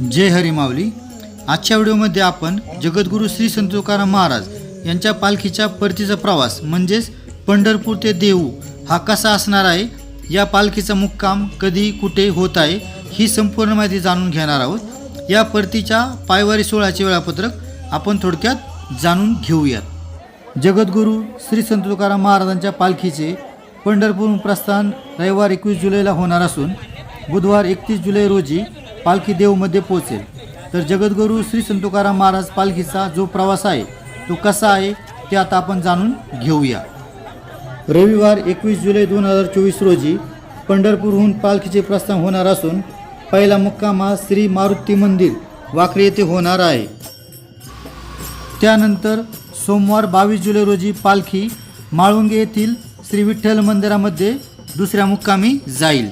जय हरी माऊली. आजच्या व्हिडिओमध्ये आपण जगद्गुरू श्री संत तुकाराम महाराज यांच्या पालखीच्या परतीचा प्रवास म्हणजेच पंढरपूर ते देऊ हा कसा असणार आहे? या पालखीचा मुक्काम कधी कुठे होत आहे ही संपूर्ण माहिती जाणून घेणार आहोत. या परतीच्या पायवारी सोहळ्याचे वेळापत्रक आपण थोडक्यात जाणून घेऊयात. जगद्गुरू श्री संत तुकाराम महाराजांच्या पालखीचे पंढरपूर प्रस्थान रविवार एकवीस जुलैला होणार असून बुधवार एकतीस जुलै रोजी पालखी देवमध्ये पोहोचेल. तर जगद्गुरू श्री संतुकाराम महाराज पालखीचा जो प्रवास आहे तो कसा आहे ते आता आपण जाणून घेऊया. रविवार एकवीस जुलै दोन हजार चोवीस रोजी पंढरपूरहून पालखीचे प्रस्थान होणार असून पहिला मुक्काम हा श्री मारुती मंदिर वाकडी येथे होणार आहे. त्यानंतर सोमवार बावीस जुलै रोजी पालखी माळुंगे येथील श्री विठ्ठल मंदिरामध्ये दुसऱ्या मुक्कामी जाईल.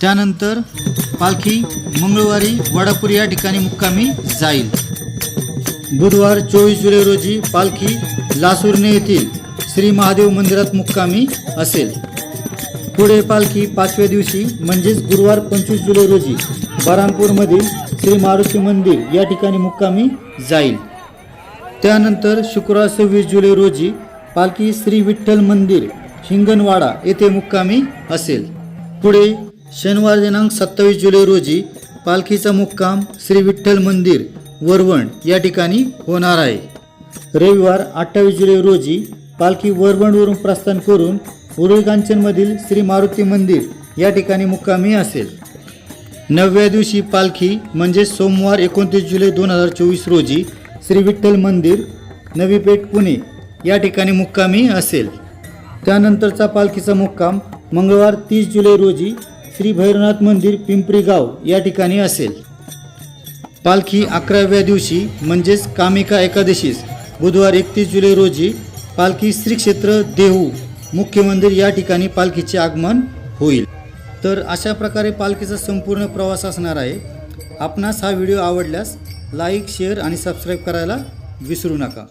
त्यानंतर पालखी मंगळवारी वडापूर या ठिकाणी मुक्कामी जाईल. बुधवार चोवीस जुलै रोजी पालखी लासूरने येथील श्री महादेव मंदिरात मुक्कामी असेल. पुढे पालखी पाचव्या दिवशी म्हणजेच गुरुवार पंचवीस जुलै रोजी बरामपूरमधील श्री मारुती मंदिर या ठिकाणी मुक्कामी जाईल. त्यानंतर शुक्रवार सव्वीस जुलै रोजी पालखी श्री विठ्ठल मंदिर हिंगणवाडा येथे मुक्कामी असेल. पुढे शनिवार दिनांक सत्तावीस जुलै रोजी पालखीचा मुक्काम श्री विठ्ठल मंदिर वरवण या ठिकाणी होणार आहे. रविवार अठ्ठावीस जुलै रोजी पालखी वरवणवरून प्रस्थान करून उरुळी कांचनमधील श्री मारुती मंदिर या ठिकाणी मुक्कामी असेल. नवव्या दिवशी पालखी म्हणजे सोमवार एकोणतीस जुलै दोन हजार चोवीस रोजी श्री विठ्ठल मंदिर नवी पेठ पुणे या ठिकाणी मुक्कामी असेल. त्यानंतरचा पालखीचा मुक्काम मंगळवार तीस जुलै रोजी श्री भैरवनाथ मंदिर पिंपरी गाव या ठिकाणी असेल. पालखी अकराव्या दिवशी म्हणजेच कामिका एकादशीस बुधवार एकतीस जुलै रोजी पालखी श्री क्षेत्र देहू मुख्य मंदिर या ठिकाणी पालखीचे आगमन होईल. तर अशा प्रकारे पालखीचा संपूर्ण प्रवास असणार आहे. आपणास हा व्हिडिओ आवडल्यास लाईक शेअर आणि सबस्क्राईब करायला विसरू नका.